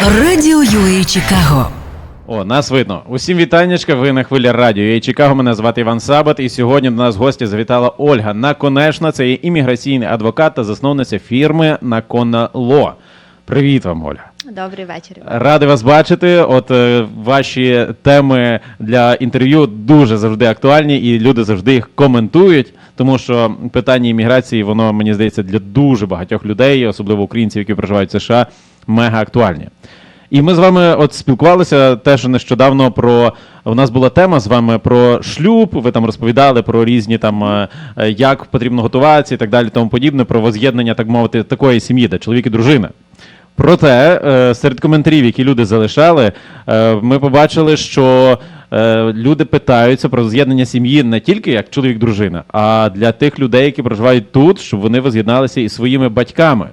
Радіо UA Чикаго. О, нас видно. Усім вітаннячка. Ви на хвилі радіо. Я Чикаго. Мене звати Іван Сабат. І сьогодні до нас в гості завітала Ольга Наконечна. Це є імміграційний адвокат та засновниця фірми Накона Ло. Привіт вам, Ольга. Добрий вечір. Радий вас бачити. От е, ваші теми для інтерв'ю дуже завжди актуальні, і люди завжди їх коментують. Тому що питання імміграції, воно мені здається для дуже багатьох людей, особливо українців, які проживають в США, мега актуальні. І ми з вами от спілкувалися теж нещодавно про у нас була тема з вами про шлюб. Ви там розповідали про різні там е, е, як потрібно готуватися і так далі, тому подібне, про воз'єднання, так мовити, такої сім'ї, де чоловік і дружина. Проте е, серед коментарів, які люди залишали, ми побачили, що люди питаються про з'єднання сім'ї не тільки як чоловік-дружина, а для тих людей, які проживають тут, щоб вони воз'єдналися із своїми батьками.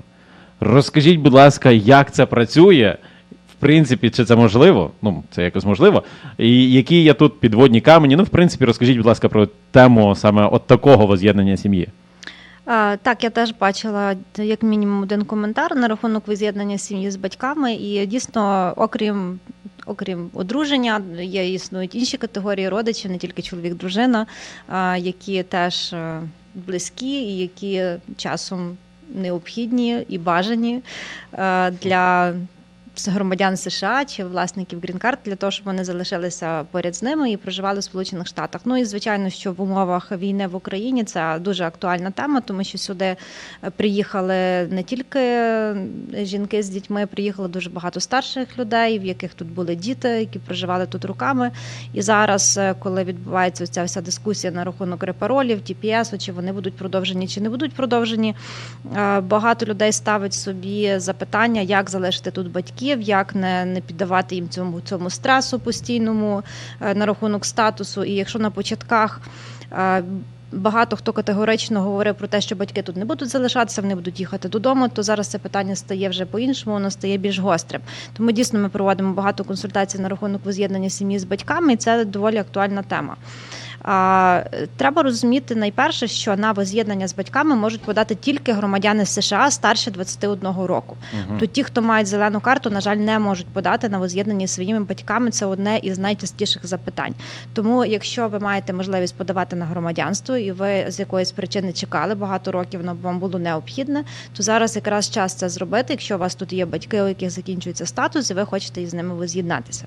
Розкажіть, будь ласка, як це працює? В принципі, чи це можливо? Ну, це якось можливо. І які є тут підводні камені? Ну, в принципі, розкажіть, будь ласка, про тему саме от такого воз'єднання сім'ї. А, так, я теж бачила як мінімум один коментар на рахунок воз'єднання сім'ї з батьками, і дійсно, окрім. Окрім одруження, є існують інші категорії родичів, не тільки чоловік, дружина, а, які теж е, близькі і які часом необхідні і бажані е, для громадян США чи власників грін-карт для того, щоб вони залишилися поряд з ними і проживали в Сполучених Штатах. Ну і звичайно, що в умовах війни в Україні це дуже актуальна тема, тому що сюди е, приїхали не тільки жінки з дітьми, приїхало дуже багато старших людей, в яких тут були діти, які проживали тут руками. І зараз, е, коли відбувається ця вся дискусія на рахунок репаролів, TPS, чи вони будуть продовжені, чи не будуть продовжені, е, багато людей ставить собі запитання, як залишити тут батьків, як не, не піддавати їм цьому цьому стресу постійному е, на рахунок статусу. І якщо на початках. е, Багато хто категорично говорив про те, що батьки тут не будуть залишатися, вони будуть їхати додому. То зараз це питання стає вже по-іншому, воно стає більш гострим. Тому дійсно ми проводимо багато консультацій на рахунок воз'єднання сім'ї з батьками, і це доволі актуальна тема. Треба розуміти найперше, що на воз'єднання з батьками можуть подати тільки громадяни США старше 21 року. То ті, хто мають зелену карту, на жаль, не можуть подати на воз'єднання своїми батьками. Це одне із найчастіших запитань. Тому, якщо ви маєте можливість подавати на громадянство, і ви з якоїсь причини чекали багато років, воно вам було необхідне, то зараз якраз час це зробити, якщо у вас тут є батьки, у яких закінчується статус, і ви хочете із ними воз'єднатися.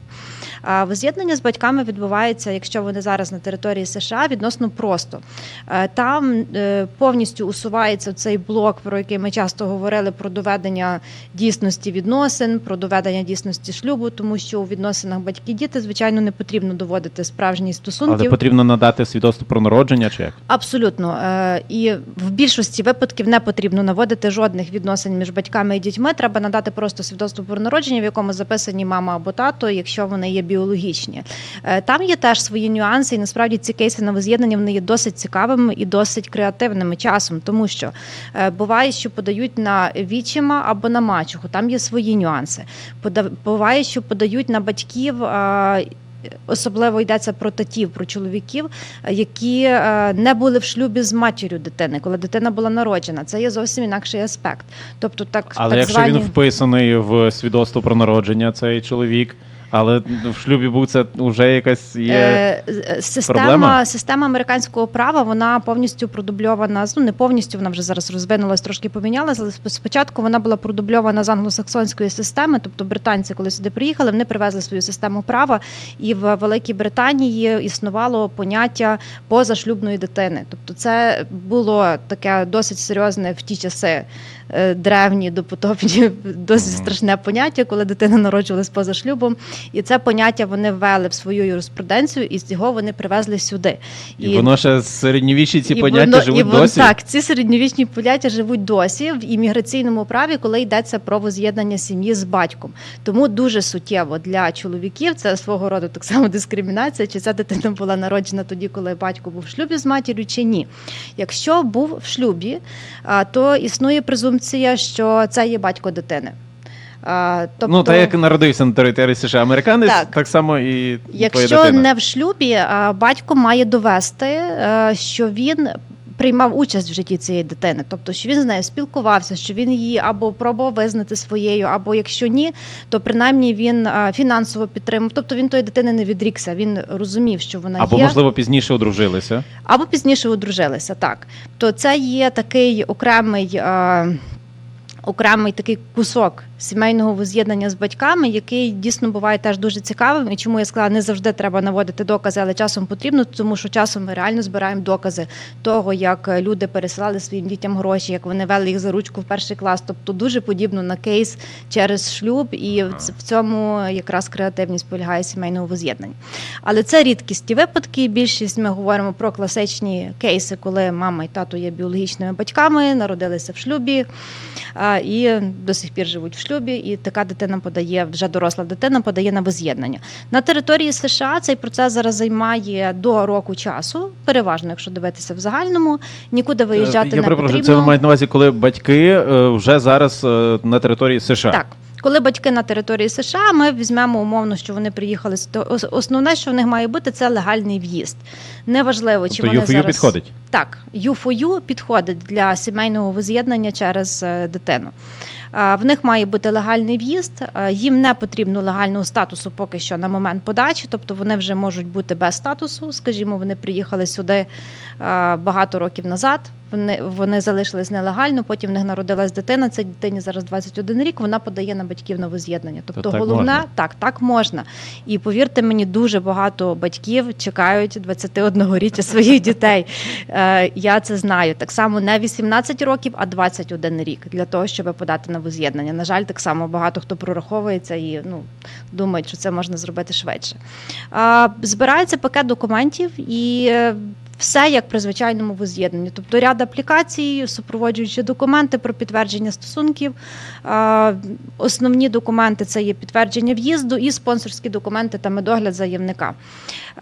Воз'єднання з батьками відбувається, якщо вони зараз на території США, відносно просто. Е, Там е, повністю усувається цей блок, про який ми часто говорили, про доведення дійсності відносин, про доведення дійсності шлюбу, тому що у відносинах батьки-діти, звичайно, не потрібно доводити справжні стосунки. Але потрібно надати свідоцтво про народження чи як? Абсолютно. Е, І в більшості випадків не потрібно наводити жодних відносин між батьками і дітьми. Треба надати просто свідоцтво про народження, в якому записані мама або тато, якщо вони є біологічні. Там є теж свої нюанси, і насправді ці кейси на воз'єднання вони є досить цікавими і досить креативними часом, тому що е, буває, що подають на вічима або на мачуху. Там є свої нюанси. Буває, що подають на батьків. Особливо йдеться про татів, про чоловіків, які е, не були в шлюбі з матір'ю дитини, коли дитина була народжена. Це є зовсім інакший аспект. Тобто, так Але так якщо звані... він вписаний в свідоцтво про народження, цей чоловік, але в шлюбі був це вже якась є. Е, е, Система, проблема? система американського права вона повністю продубльована. Ну не повністю вона вже зараз розвинулась, трошки помінялася. Але спочатку вона була продубльована з англосаксонської системи. Тобто британці, коли сюди приїхали, вони привезли свою систему права, і в Великій Британії існувало поняття позашлюбної дитини. Тобто, це було таке досить серйозне в ті часи. Е, Древні допотопні досить страшне поняття, коли дитина народжувалась поза шлюбом, і це поняття вони ввели в свою юриспруденцію, і з його вони привезли сюди. І, воно ще середньовічні ці і поняття воно- живуть і воно- досі. Так, ці середньовічні поняття живуть досі в імміграційному праві, коли йдеться про воз'єднання сім'ї з батьком. Тому дуже суттєво для чоловіків це свого роду так само дискримінація, чи ця дитина була народжена тоді, коли батько був в шлюбі з матір'ю, чи ні. Якщо був в шлюбі, то існує презумпція, що це є батько дитини. А, Тобто, Ну, та як народився на території США американець, так, Так. само і Якщо не в шлюбі, а, батько має довести, е, що він приймав участь в житті цієї дитини, тобто що він з нею спілкувався, що він її або пробував визнати своєю, або якщо ні, то принаймні він фінансово підтримав. Тобто він тої дитини не відрікся. Він розумів, що вона Або, є, можливо, пізніше одружилися. або пізніше одружилися. Так, то це є такий окремий. Окремий такий кусок сімейного воз'єднання з батьками, який дійсно буває теж дуже цікавим. І чому я сказала, не завжди треба наводити докази, але часом потрібно, тому що часом ми реально збираємо докази того, як люди пересилали своїм дітям гроші, як вони вели їх за ручку в перший клас. Тобто дуже подібно на кейс через шлюб, і в в цьому якраз креативність полягає сімейного воз'єднання. Але це рідкісні випадки. Більшість ми говоримо про класичні кейси, коли мама і тато є біологічними батьками, народилися в шлюбі і до сих пір живуть в шлюбі. І така дитина подає, вже доросла дитина подає на воз'єднання. На території США цей процес зараз займає до року часу, переважно, якщо дивитися в загальному, нікуди виїжджати Я не перепрошую, потрібно. це ви маєте на увазі, коли батьки е, вже зараз е, на території США. Так. Коли батьки на території США, ми візьмемо умовно, що вони приїхали. то Основне, що в них має бути, це легальний в'їзд. Неважливо, чи Тобто вони зараз... підходить. Так, U4U підходить для сімейного воз'єднання через е, дитину. Е, В них має бути легальний в'їзд. е, Їм не потрібно легального статусу поки що на момент подачі, тобто вони вже можуть бути без статусу. Скажімо, вони приїхали сюди е, багато років назад. Вони, вони залишились нелегально, потім в них народилась дитина. Цій дитині зараз 21 рік. Вона подає на батьків на воз'єднання. Тобто, так головне можна? так, так можна. І повірте мені, дуже багато батьків чекають 21-річчя своїх дітей. Е, Я це знаю. Так само не 18 років, а 21 рік для того, щоб подати на воз'єднання. На жаль, так само багато хто прораховується і ну думають, що це можна зробити швидше. Е, Збирається пакет документів і. Все як при звичайному воз'єднанні, тобто ряд аплікацій, супроводжуючі документи про підтвердження стосунків. Основні документи це є підтвердження в'їзду і спонсорські документи та медогляд заявника.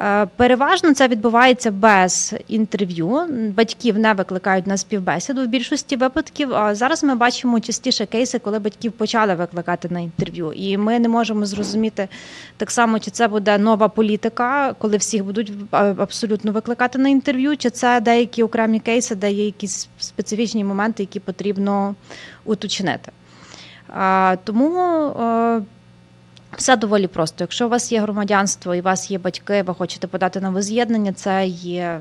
Е, Переважно це відбувається без інтерв'ю. Батьків не викликають на співбесіду в більшості випадків. А зараз ми бачимо частіше кейси, коли батьків почали викликати на інтерв'ю, і ми не можемо зрозуміти так само, чи це буде нова політика, коли всіх будуть е, абсолютно викликати на інтерв'ю, чи це деякі окремі кейси, де є якісь специфічні моменти, які потрібно уточнити. А, Тому е, все доволі просто. Якщо у вас є громадянство і у вас є батьки, ви хочете подати на воз'єднання, це є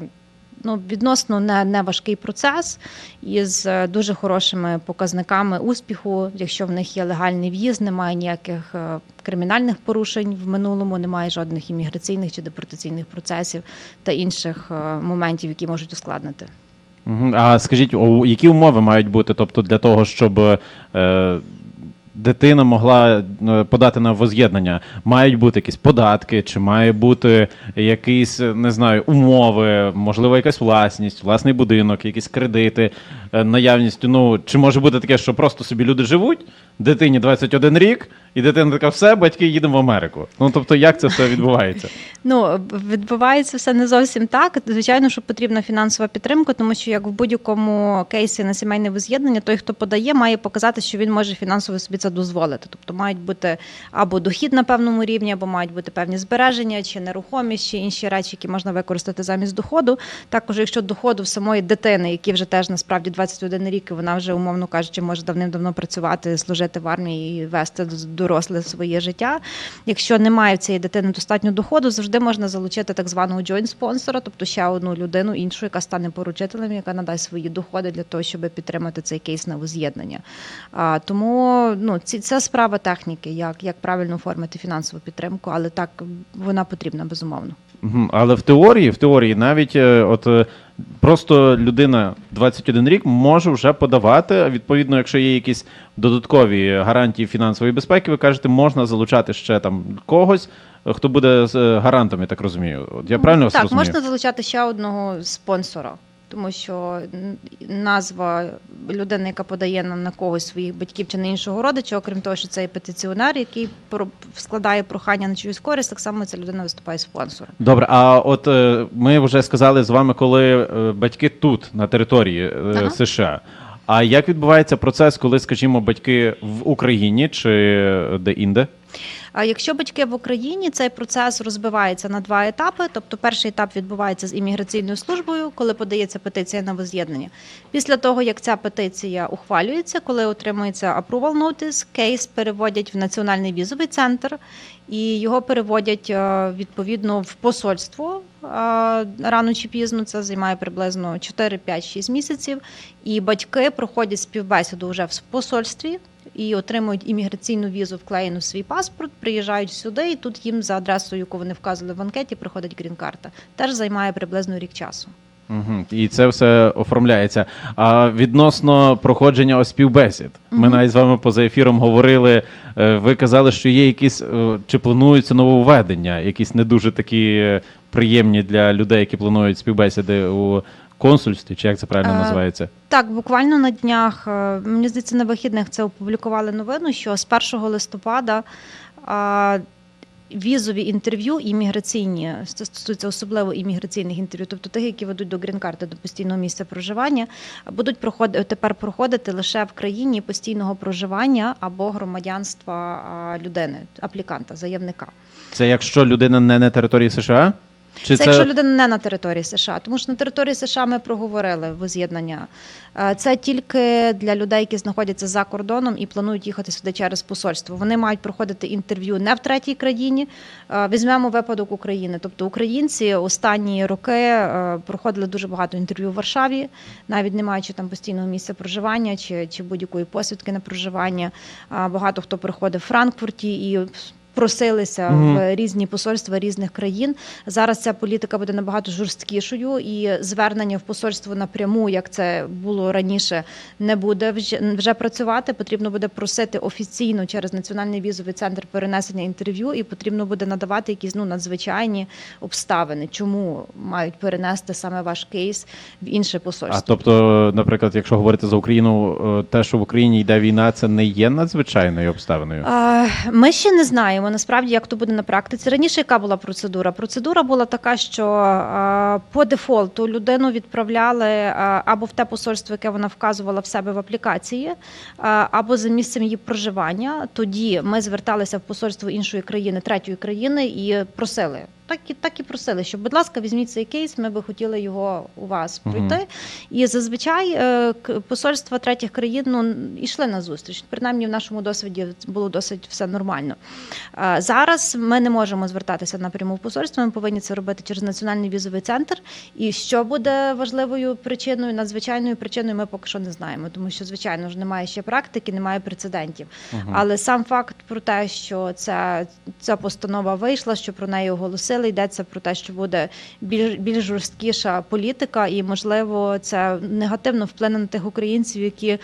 ну, відносно не, не важкий процес із е, дуже хорошими показниками успіху. Якщо в них є легальний в'їзд, немає ніяких е, кримінальних порушень в минулому, немає жодних імміграційних чи депортаційних процесів та інших е, моментів, які можуть ускладнити. А скажіть, які умови мають бути, тобто для того, щоб е, дитина могла е, подати на воз'єднання? Мають бути якісь податки, чи має бути якісь, не знаю, умови, можливо, якась власність, власний будинок, якісь кредити, е, наявність. Ну, чи може бути таке, що просто собі люди живуть, дитині 21 рік, і дитина така, все, батьки їдемо в Америку. Ну тобто, як це все відбувається? Ну, відбувається все не зовсім так. Звичайно, що потрібна фінансова підтримка, тому що як в будь-якому кейсі на сімейне воз'єднання, той, хто подає, має показати, що він може фінансово собі це дозволити. Тобто мають бути або дохід на певному рівні, або мають бути певні збереження, чи нерухомість, чи інші речі, які можна використати замість доходу. Також, якщо доходу в самої дитини, які вже теж насправді 21 рік, і вона вже умовно кажучи, може давним-давно працювати, служити в армії і вести доросле своє життя. Якщо немає в цієї дитини достатньо доходу, завжди можна залучити так званого joint спонсора, тобто ще одну людину іншу, яка стане поручителем, яка надасть свої доходи для того, щоб підтримати цей кейс на воз'єднання. Тому ну, ці, це справа техніки, як, як правильно оформити фінансову підтримку, але так вона потрібна безумовно. Але в теорії, в теорії, навіть е, от е, просто людина 21 рік може вже подавати. Відповідно, якщо є якісь додаткові гарантії фінансової безпеки, ви кажете, можна залучати ще там когось, хто буде з е, гарантом, я так розумію. От я правильно вас так, розумію? можна залучати ще одного спонсора. Тому що назва людини, яка подає на, на когось своїх батьків чи на іншого родича, окрім того, що це є петиціонер, який про- складає прохання на чиюсь користь, так само ця людина виступає спонсором. Добре, а от е, ми вже сказали з вами, коли е, батьки тут, на території Ага. США. А як відбувається процес, коли, скажімо, батьки в Україні чи де інде? А якщо батьки в Україні, цей процес розбивається на два етапи. Тобто, перший етап відбувається з імміграційною службою, коли подається петиція на воз'єднання. Після того, як ця петиція ухвалюється, коли отримується approval notice, кейс переводять в національний візовий центр і його переводять е, відповідно в посольство. е, Рано чи пізно це займає приблизно 4, 5, 6 місяців. І батьки проходять співбесіду вже в посольстві і отримують імміграційну візу, вклеєну в свій паспорт, приїжджають сюди, і тут їм за адресою, яку вони вказували в анкеті, приходить грін-карта. Теж займає приблизно рік часу. Угу. І це все оформляється. А відносно проходження співбесід, ми навіть з вами поза ефіром говорили. е, Ви казали, що є якісь е, чи плануються нововведення, якісь не дуже такі е, приємні для людей, які планують співбесіди у консульстві, чи як це правильно Е, називається? Так, буквально на днях, е, мені здається, на вихідних це опублікували новину, що з 1 листопада візові інтерв'ю імміграційні, це стосується особливо імміграційних інтерв'ю, тобто тих, які ведуть до грін-карти, до постійного місця проживання, будуть проходити тепер проходити лише в країні постійного проживання або громадянства людини, апліканта, заявника. Це якщо людина не на території США? Чи Це, якщо людина не на території США, тому що на території США ми проговорили воз'єднання. Е, Це тільки для людей, які знаходяться за кордоном і планують їхати сюди через посольство. Вони мають проходити інтерв'ю не в третій країні. Візьмемо випадок України. Тобто українці останні роки проходили дуже багато інтерв'ю в Варшаві, навіть не маючи там постійного місця проживання чи, чи будь-якої посвідки на проживання. Багато хто приходив в Франкфурті і просилися Мгм. в різні посольства різних країн. Зараз ця політика буде набагато жорсткішою, і звернення в посольство напряму, як це було раніше, не буде вже, вже працювати. Потрібно буде просити офіційно через національний візовий центр перенесення інтерв'ю, і потрібно буде надавати якісь ну надзвичайні обставини, чому мають перенести саме ваш кейс в інше посольство. А тобто, наприклад, якщо говорити за Україну, е, те, що в Україні йде війна, це не є надзвичайною обставиною. А, Ми ще не знаємо насправді, як то буде на практиці. Раніше яка була процедура? Процедура була така, що по дефолту людину відправляли або в те посольство, яке вона вказувала в себе в аплікації, або за місцем її проживання. Тоді ми зверталися в посольство іншої країни, третьої країни, і просили. Так і так і просили, що, будь ласка, візьміть цей кейс, ми би хотіли його у вас пройти. І зазвичай е, посольства третіх країн ну, йшли на зустріч. Принаймні в нашому досвіді було досить все нормально. Е, Зараз ми не можемо звертатися напряму в посольство. Ми повинні це робити через національний візовий центр. І що буде важливою причиною, надзвичайною причиною, ми поки що не знаємо, тому що звичайно ж немає ще практики, немає прецедентів. Мгм. Але сам факт про те, що ця, ця постанова вийшла, що про неї оголосили, йдеться про те, що буде більш, більш жорсткіша політика, і можливо це негативно вплине на тих українців, які.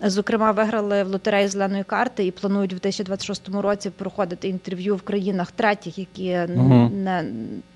Зокрема, виграли в лотерею зеленої карти і планують в 2026 році проходити інтерв'ю в країнах третіх, які Мгм. не,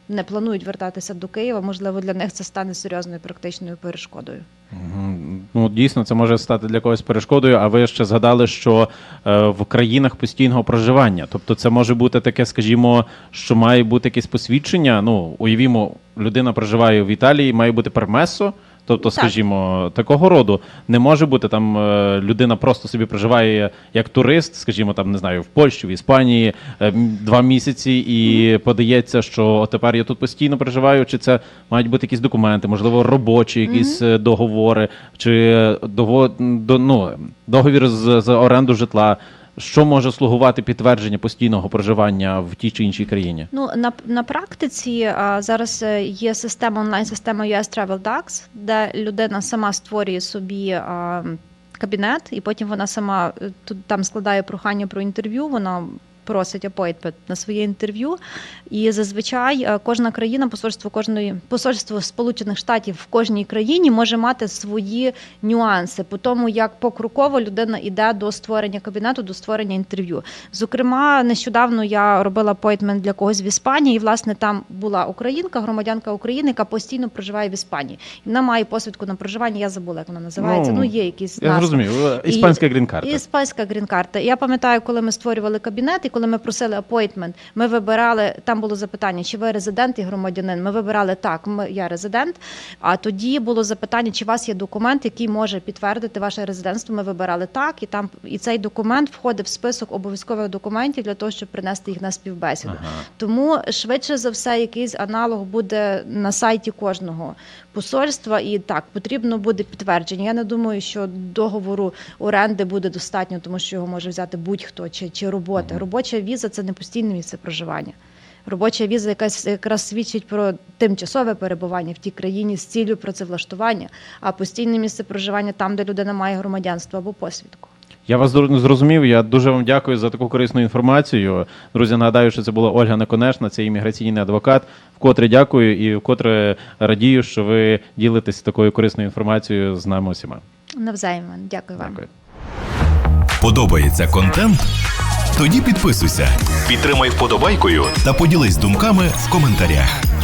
не планують вертатися до Києва. Можливо, для них це стане серйозною практичною перешкодою. Мгм. Ну, дійсно, це може стати для когось перешкодою. А ви ще згадали, що е, в країнах постійного проживання. Тобто, це може бути таке, скажімо, що має бути якесь посвідчення. Ну, уявімо, людина проживає в Італії, має бути пермесо. Тобто, Так. скажімо, такого роду не може бути там е, людина просто собі проживає як турист, скажімо, там не знаю, в Польщі, в Іспанії е, два місяці, і подається, що тепер я тут постійно проживаю. Чи це мають бути якісь документи, можливо, робочі якісь е, договори, чи е, дого, до, ну, договір з, з оренду житла. Що може слугувати підтвердження постійного проживання в тій чи іншій країні? Ну на, на практиці а, зараз е, є система онлайн-система US Travel Tax, де людина сама створює собі а, кабінет, і потім вона сама е, тут там складає прохання про інтерв'ю. Вона просить appointment на своє інтерв'ю. І зазвичай е, кожна країна, посольство кожної посольство Сполучених Штатів в кожній країні може мати свої нюанси по тому, як покроково людина йде до створення кабінету, до створення інтерв'ю. Зокрема, нещодавно я робила appointment для когось в Іспанії, і власне там була українка, громадянка України, яка постійно проживає в Іспанії. І вона має посвідку на проживання. Я забула, як вона називається. Ну, Ну, є якісь Я зрозумів. Іспанська грін-карта. Іспанська грін-карта. Я пам'ятаю, коли ми створювали кабінет, і коли ми просили апойтмент, ми вибирали там було запитання, чи ви резидент і громадянин. Ми вибирали так. Ми я резидент. А тоді було запитання, чи у вас є документ, який може підтвердити ваше резидентство. Ми вибирали так, і там і цей документ входив в список обов'язкових документів для того, щоб принести їх на співбесіду. Ага. Тому швидше за все, якийсь аналог буде на сайті кожного посольства, і так потрібно буде підтвердження. Я не думаю, що договору оренди буде достатньо, тому що його може взяти будь-хто чи, чи робота. Робоча віза це не постійне місце проживання. Робоча віза якась якраз свідчить про тимчасове перебування в тій країні з ціллю працевлаштування, а постійне місце проживання там, де людина має громадянство або посвідку. Я вас зрозумів. Я дуже вам дякую за таку корисну інформацію. Друзі, нагадаю, що це була Ольга Наконешна, це імміграційний адвокат. Вкотре дякую і вкотре радію, що ви ділитесь такою корисною інформацією з нами усіма. Навзаєм, дякую вам. Дякую. Подобається контент? Тоді підписуйся, підтримай вподобайкою та поділись думками в коментарях.